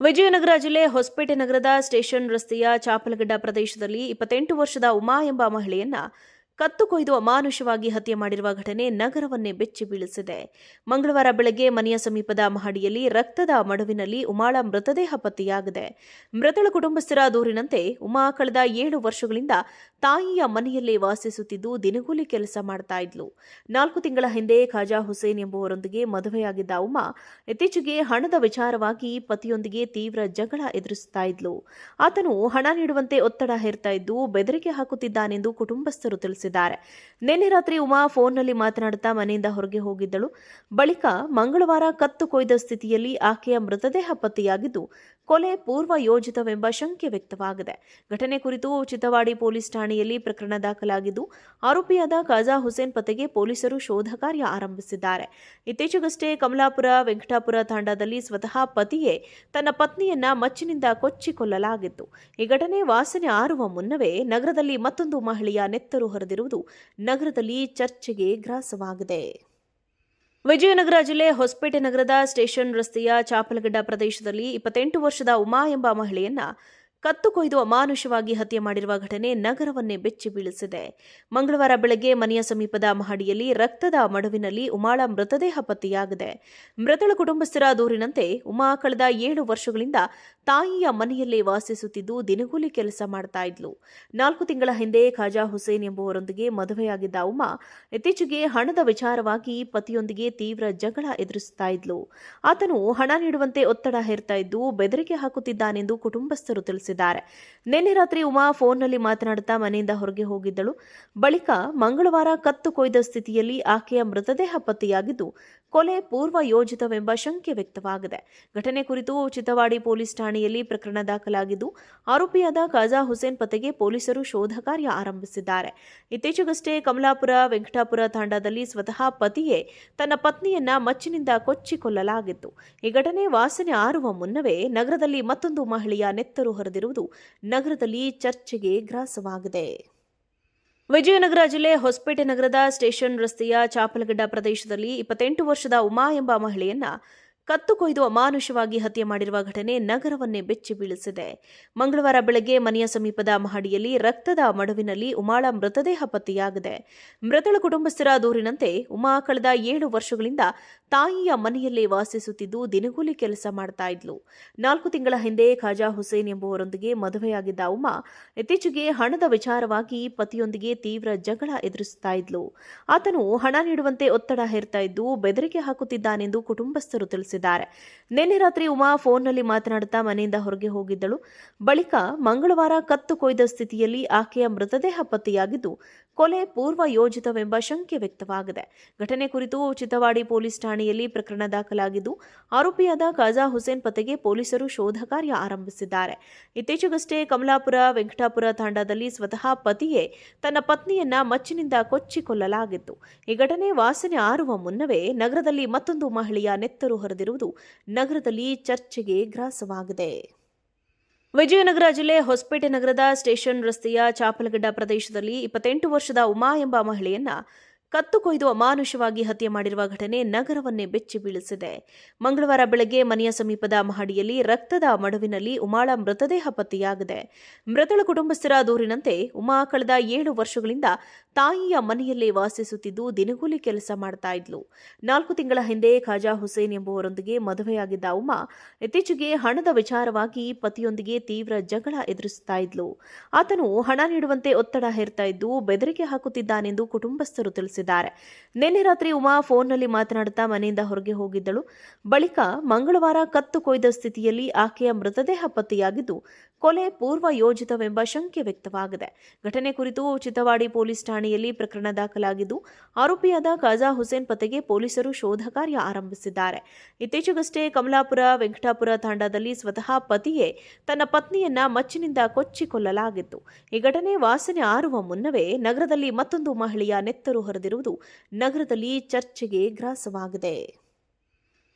ವಿಜಯನಗರ ಜಿಲ್ಲೆ ಹೊಸಪೇಟೆ ನಗರದ ಸ್ಟೇಷನ್ ರಸ್ತೆಯ ಚಾಪಲಗಡ್ಡ ಪ್ರದೇಶದಲ್ಲಿ ಇಪ್ಪತ್ತೆಂಟು ವರ್ಷದ ಉಮಾ ಎಂಬ ಮಹಿಳೆಯನ್ನ ಕತ್ತು ಕೊಯ್ದು ಅಮಾನುಷವಾಗಿ ಹತ್ಯೆ ಮಾಡಿರುವ ಘಟನೆ ನಗರವನ್ನೇ ಬೆಚ್ಚಿ ಬೀಳಿಸಿದೆ. ಮಂಗಳವಾರ ಬೆಳಗ್ಗೆ ಮನೆಯ ಸಮೀಪದ ಮಹಡಿಯಲ್ಲಿ ರಕ್ತದ ಮಡುವಿನಲ್ಲಿ ಉಮಾಳ ಮೃತದೇಹ ಪತ್ತೆಯಾಗಿದೆ. ಮೃತಳ ಕುಟುಂಬಸ್ಥರ ದೂರಿನಂತೆ ಉಮಾ ಕಳೆದ ಏಳು ವರ್ಷಗಳಿಂದ ತಾಯಿಯ ಮನೆಯಲ್ಲೇ ವಾಸಿಸುತ್ತಿದ್ದು ದಿನಗೂಲಿ ಕೆಲಸ ಮಾಡ್ತಾ ಇದ್ಲು. ನಾಲ್ಕು ತಿಂಗಳ ಹಿಂದೆ ಖಾಜಾ ಹುಸೇನ್ ಎಂಬುವರೊಂದಿಗೆ ಮದುವೆಯಾಗಿದ್ದ ಉಮಾ ಇತ್ತೀಚೆಗೆ ಹಣದ ವಿಚಾರವಾಗಿ ಪತಿಯೊಂದಿಗೆ ತೀವ್ರ ಜಗಳ ಎದುರಿಸುತ್ತಾ ಇದ್ಲು. ಆತನು ಹಣ ನೀಡುವಂತೆ ಒತ್ತಡ ಹೇರ್ತಾ ಇದ್ದು ಬೆದರಿಕೆ ಹಾಕುತ್ತಿದ್ದಾನೆಂದು ಕುಟುಂಬಸ್ಥರು ತಿಳಿಸಿದ್ದಾರೆ. ನಿನ್ನೆ ರಾತ್ರಿ ಉಮಾ ಫೋನ್ನಲ್ಲಿ ಮಾತನಾಡುತ್ತಾ ಮನೆಯಿಂದ ಹೊರಗೆ ಹೋಗಿದ್ದಳು. ಬಳಿಕ ಮಂಗಳವಾರ ಕತ್ತು ಕೊಯ್ದ ಸ್ಥಿತಿಯಲ್ಲಿ ಆಕೆಯ ಮೃತದೇಹ ಪತ್ತೆಯಾಗಿದ್ದು, ಕೊಲೆ ಪೂರ್ವ ಯೋಜಿತವೆಂಬ ಶಂಕೆ ವ್ಯಕ್ತವಾಗಿದೆ. ಘಟನೆ ಕುರಿತು ಚಿತ್ತವಾಡಿ ಪೊಲೀಸ್ ಠಾಣೆಯಲ್ಲಿ ಪ್ರಕರಣ ದಾಖಲಾಗಿದ್ದು, ಆರೋಪಿಯಾದ ಖಾಜಾ ಹುಸೇನ್ ಪತ್ತೆಗೆ ಪೊಲೀಸರು ಶೋಧ ಕಾರ್ಯ ಆರಂಭಿಸಿದ್ದಾರೆ. ಇತ್ತೀಚೆಗಷ್ಟೇ ಕಮಲಾಪುರ, ವೆಂಕಟಾಪುರ ತಾಂಡಾದಲ್ಲಿ ಸ್ವತಃ ಪತಿಯೇ ತನ್ನ ಪತ್ನಿಯನ್ನ ಮಚ್ಚಿನಿಂದ ಕೊಚ್ಚಿಕೊಳ್ಳಲಾಗಿತ್ತು. ಈ ಘಟನೆ ವಾಸನೆ ಆರುವ ಮುನ್ನವೇ ನಗರದಲ್ಲಿ ಮತ್ತೊಂದು ಮಹಿಳೆಯ ನೆತ್ತರು ಹರಿದಿರುವುದು ನಗರದಲ್ಲಿ ಚರ್ಚೆಗೆ ಗ್ರಾಸವಾಗಿದೆ. ವಿಜಯನಗರ ಜಿಲ್ಲೆ ಹೊಸಪೇಟೆ ನಗರದ ಸ್ಟೇಷನ್ ರಸ್ತೆಯ ಚಾಪಲಗಡ್ಡ ಪ್ರದೇಶದಲ್ಲಿ ಇಪ್ಪತ್ತೆಂಟು ವರ್ಷದ ಉಮಾ ಎಂಬ ಮಹಿಳೆಯನ್ನ ಕತ್ತು ಕೊಯ್ದು ಅಮಾನುಷವಾಗಿ ಹತ್ಯೆ ಮಾಡಿರುವ ಘಟನೆ ನಗರವನ್ನೇ ಬೆಚ್ಚಿ ಬೀಳಿಸಿದೆ. ಮಂಗಳವಾರ ಬೆಳಗ್ಗೆ ಮನೆಯ ಸಮೀಪದ ಮಹಡಿಯಲ್ಲಿ ರಕ್ತದ ಮಡುವಿನಲ್ಲಿ ಉಮಾಳ ಮೃತದೇಹ ಪತ್ತೆಯಾಗಿದೆ. ಮೃತಳ ಕುಟುಂಬಸ್ಥರ ದೂರಿನಂತೆ ಉಮಾ ಕಳೆದ ಏಳು ವರ್ಷಗಳಿಂದ ತಾಯಿಯ ಮನೆಯಲ್ಲೇ ವಾಸಿಸುತ್ತಿದ್ದು ದಿನಗೂಲಿ ಕೆಲಸ ಮಾಡ್ತಾ ಇದ್ಲು. ನಾಲ್ಕು ತಿಂಗಳ ಹಿಂದೆ ಖಾಜಾ ಹುಸೇನ್ ಎಂಬುವರೊಂದಿಗೆ ಮದುವೆಯಾಗಿದ್ದ ಉಮಾ ಇತ್ತೀಚೆಗೆ ಹಣದ ವಿಚಾರವಾಗಿ ಪತಿಯೊಂದಿಗೆ ತೀವ್ರ ಜಗಳ ಎದುರಿಸುತ್ತಾ ಇದ್ಲು. ಆತನು ಹಣ ನೀಡುವಂತೆ ಒತ್ತಡ ಹೇರ್ತಾ ಇದ್ದು ಬೆದರಿಕೆ ಹಾಕುತ್ತಿದ್ದಾನೆಂದು ಕುಟುಂಬಸ್ಥರು ತಿಳಿಸಿದ್ದಾರೆ. ನಿನ್ನೆ ರಾತ್ರಿ ಉಮಾ ಫೋನ್ನಲ್ಲಿ ಮಾತನಾಡುತ್ತಾ ಮನೆಯಿಂದ ಹೊರಗೆ ಹೋಗಿದ್ದಳು. ಬಳಿಕ ಮಂಗಳವಾರ ಕತ್ತು ಕೊಯ್ದ ಸ್ಥಿತಿಯಲ್ಲಿ ಆಕೆಯ ಮೃತದೇಹ ಪತ್ತೆಯಾಗಿದ್ದು, ಕೊಲೆ ಪೂರ್ವ ಯೋಜಿತವೆಂಬ ಶಂಕೆ ವ್ಯಕ್ತವಾಗಿದೆ. ಘಟನೆ ಕುರಿತು ಚಿತ್ತವಾಡಿ ಪೊಲೀಸ್ ಠಾಣೆಯಲ್ಲಿ ಪ್ರಕರಣ ದಾಖಲಾಗಿದ್ದು, ಆರೋಪಿಯಾದ ಖಾಜಾ ಹುಸೇನ್ ಪತ್ತೆಗೆ ಪೊಲೀಸರು ಶೋಧ ಕಾರ್ಯ ಆರಂಭಿಸಿದ್ದಾರೆ. ಇತ್ತೀಚೆಗಷ್ಟೇ ಕಮಲಾಪುರ, ವೆಂಕಟಾಪುರ ತಾಂಡಾದಲ್ಲಿ ಸ್ವತಃ ಪತಿಯೇ ತನ್ನ ಪತ್ನಿಯನ್ನ ಮಚ್ಚಿನಿಂದ ಕೊಚ್ಚಿ ಕೊಲ್ಲಲಾಗಿತ್ತು ಈ ಘಟನೆ ವಾಸನೆ ಆರುವ ಮುನ್ನವೇ ನಗರದಲ್ಲಿ ಮತ್ತೊಂದು ಮಹಿಳೆಯ ನೆತ್ತರು ಹರಿದಿರುವುದು ನಗರದಲ್ಲಿ ಚರ್ಚೆಗೆ ಗ್ರಾಸವಾಗಿದೆ. ವಿಜಯನಗರ ಜಿಲ್ಲೆ ಹೊಸಪೇಟೆ ನಗರದ ಸ್ಟೇಷನ್ ರಸ್ತೆಯ ಚಾಪಲಗಡ್ಡ ಪ್ರದೇಶದಲ್ಲಿ ಇಪ್ಪತ್ತೆಂಟು ವರ್ಷದ ಉಮಾ ಎಂಬ ಮಹಿಳೆಯನ್ನ ಕತ್ತು ಕೊಯ್ದು ಅಮಾನುಷವಾಗಿ ಹತ್ಯೆ ಮಾಡಿರುವ ಘಟನೆ ನಗರವನ್ನೇ ಬೆಚ್ಚಿ ಬೀಳಿಸಿದೆ. ಮಂಗಳವಾರ ಬೆಳಗ್ಗೆ ಮನೆಯ ಸಮೀಪದ ಮಹಡಿಯಲ್ಲಿ ರಕ್ತದ ಮಡುವಿನಲ್ಲಿ ಉಮಾಳ ಮೃತದೇಹ ಪತ್ತೆಯಾಗಿದೆ. ಮೃತಳ ಕುಟುಂಬಸ್ಥರ ದೂರಿನಂತೆ ಉಮಾ ಕಳೆದ ಏಳು ವರ್ಷಗಳಿಂದ ತಾಯಿಯ ಮನೆಯಲ್ಲೇ ವಾಸಿಸುತ್ತಿದ್ದು ದಿನಗೂಲಿ ಕೆಲಸ ಮಾಡ್ತಾ ಇದ್ಲು. ನಾಲ್ಕು ತಿಂಗಳ ಹಿಂದೆ ಖಾಜಾ ಹುಸೇನ್ ಎಂಬುವರೊಂದಿಗೆ ಮದುವೆಯಾಗಿದ್ದ ಉಮಾ ಇತ್ತೀಚೆಗೆ ಹಣದ ವಿಚಾರವಾಗಿ ಪತಿಯೊಂದಿಗೆ ತೀವ್ರ ಜಗಳ ಎದುರಿಸುತ್ತಾ ಇದ್ಲು. ಆತನು ಹಣ ನೀಡುವಂತೆ ಒತ್ತಡ ಹೇರ್ತಾ ಇದ್ದು ಬೆದರಿಕೆ ಹಾಕುತ್ತಿದ್ದಾನೆಂದು ಕುಟುಂಬಸ್ಥರು ತಿಳಿಸಿದ್ದಾರೆ. ನಿನ್ನೆ ರಾತ್ರಿ ಉಮಾ ಫೋನ್ನಲ್ಲಿ ಮಾತನಾಡುತ್ತಾ ಮನೆಯಿಂದ ಹೊರಗೆ ಹೋಗಿದ್ದಳು. ಬಳಿಕ ಮಂಗಳವಾರ ಕತ್ತು ಕೊಯ್ದ ಸ್ಥಿತಿಯಲ್ಲಿ ಆಕೆಯ ಮೃತದೇಹ ಪತ್ತೆಯಾಗಿದ್ದು, ಕೊಲೆ ಪೂರ್ವ ಯೋಜಿತವೆಂಬ ಶಂಕೆ ವ್ಯಕ್ತವಾಗಿದೆ. ಘಟನೆ ಕುರಿತು ಚಿತವಾಡಿ ಪೊಲೀಸ್ ಠಾಣೆಯಲ್ಲಿ ಪ್ರಕರಣ ದಾಖಲಾಗಿದ್ದು, ಆರೋಪಿಯಾದ ಖಾಜಾ ಹುಸೇನ್ ಪತ್ತೆಗೆ ಪೊಲೀಸರು ಶೋಧ ಕಾರ್ಯ ಆರಂಭಿಸಿದ್ದಾರೆ. ಇತ್ತೀಚೆಗಷ್ಟೇ ಕಮಲಾಪುರ, ವೆಂಕಟಾಪುರ ತಾಂಡಾದಲ್ಲಿ ಸ್ವತಃ ಪತಿಯೇ ತನ್ನ ಪತ್ನಿಯನ್ನ ಮಚ್ಚಿನಿಂದ ಕೊಚ್ಚಿಕೊಳ್ಳಲಾಗಿತ್ತು. ಈ ಘಟನೆ ವಾಸನೆ ಆರುವ ಮುನ್ನವೇ ನಗರದಲ್ಲಿ ಮತ್ತೊಂದು ಮಹಿಳೆಯ ನೆತ್ತರು ಹರಿದಿರುವುದು ನಗರದಲ್ಲಿ ಚರ್ಚೆಗೆ ಗ್ರಾಸವಾಗಿದೆ. ವಿಜಯನಗರ ಜಿಲ್ಲೆ ಹೊಸಪೇಟೆ ನಗರದ ಸ್ಟೇಷನ್ ರಸ್ತೆಯ ಚಾಪಲಗಡ್ಡ ಪ್ರದೇಶದಲ್ಲಿ ಇಪ್ಪತ್ತೆಂಟು ವರ್ಷದ ಉಮಾ ಎಂಬ ಮಹಿಳೆಯನ್ನ ಕತ್ತು ಕೊಯ್ದು ಅಮಾನುಷವಾಗಿ ಹತ್ಯೆ ಮಾಡಿರುವ ಘಟನೆ ನಗರವನ್ನೇ ಬೆಚ್ಚಿ ಬೀಳಿಸಿದೆ. ಮಂಗಳವಾರ ಬೆಳಗ್ಗೆ ಮನೆಯ ಸಮೀಪದ ಮಹಡಿಯಲ್ಲಿ ರಕ್ತದ ಮಡುವಿನಲ್ಲಿ ಉಮಾಳ ಮೃತದೇಹ ಪತ್ತೆಯಾಗಿದೆ. ಮೃತಳ ಕುಟುಂಬಸ್ಥರ ದೂರಿನಂತೆ ಉಮಾ ಕಳೆದ ಏಳು ವರ್ಷಗಳಿಂದ ತಾಯಿಯ ಮನೆಯಲ್ಲೇ ವಾಸಿಸುತ್ತಿದ್ದು ದಿನಗೂಲಿ ಕೆಲಸ ಮಾಡ್ತಾ ಇದ್ಲು. ನಾಲ್ಕು ತಿಂಗಳ ಹಿಂದೆ ಖಾಜಾ ಹುಸೇನ್ ಎಂಬುವರೊಂದಿಗೆ ಮದುವೆಯಾಗಿದ್ದ ಉಮಾ ಇತ್ತೀಚೆಗೆ ಹಣದ ವಿಚಾರವಾಗಿ ಪತಿಯೊಂದಿಗೆ ತೀವ್ರ ಜಗಳ ಎದುರಿಸುತ್ತಾ ಇದ್ಲು. ಆತನು ಹಣ ನೀಡುವಂತೆ ಒತ್ತಡ ಹೇರ್ತಾ ಇದ್ದು ಬೆದರಿಕೆ ಹಾಕುತ್ತಿದ್ದಾನೆಂದು ಕುಟುಂಬಸ್ಥರು ತಿಳಿಸಿದ್ದಾರೆ. ನಿನ್ನೆ ರಾತ್ರಿ ಉಮಾ ಫೋನ್ನಲ್ಲಿ ಮಾತನಾಡುತ್ತಾ ಮನೆಯಿಂದ ಹೊರಗೆ ಹೋಗಿದ್ದಳು. ಬಳಿಕ ಮಂಗಳವಾರ ಕತ್ತು ಕೊಯ್ದ ಸ್ಥಿತಿಯಲ್ಲಿ ಆಕೆಯ ಮೃತದೇಹ ಪತ್ತೆಯಾಗಿದ್ದು, ಕೊಲೆ ಪೂರ್ವ ಯೋಜಿತವೆಂಬ ಶಂಕೆ ವ್ಯಕ್ತವಾಗಿದೆ. ಘಟನೆ ಕುರಿತು ಚಿತ್ತವಾಡಿ ಪೊಲೀಸ್ ಠಾಣೆಯಲ್ಲಿ ಪ್ರಕರಣ ದಾಖಲಾಗಿದ್ದು, ಆರೋಪಿಯಾದ ಖಾಜಾ ಹುಸೇನ್ ಪತ್ತೆಗೆ ಪೊಲೀಸರು ಶೋಧ ಕಾರ್ಯ ಆರಂಭಿಸಿದ್ದಾರೆ. ಇತ್ತೀಚೆಗಷ್ಟೇ ಕಮಲಾಪುರ, ವೆಂಕಟಾಪುರ ತಾಂಡಾದಲ್ಲಿ ಸ್ವತಃ ಪತಿಯೇ ತನ್ನ ಪತ್ನಿಯನ್ನ ಮಚ್ಚಿನಿಂದ ಕೊಚ್ಚಿ ಕೊಲ್ಲಲಾಗಿತ್ತು ಈ ಘಟನೆ ವಾಸನೆ ಆರುವ ಮುನ್ನವೇ ನಗರದಲ್ಲಿ ಮತ್ತೊಂದು ಮಹಿಳೆಯ ನೆತ್ತರು ಹರಿದಿರುವುದು ನಗರದಲ್ಲಿ ಚರ್ಚೆಗೆ ಗ್ರಾಸವಾಗಿದೆ.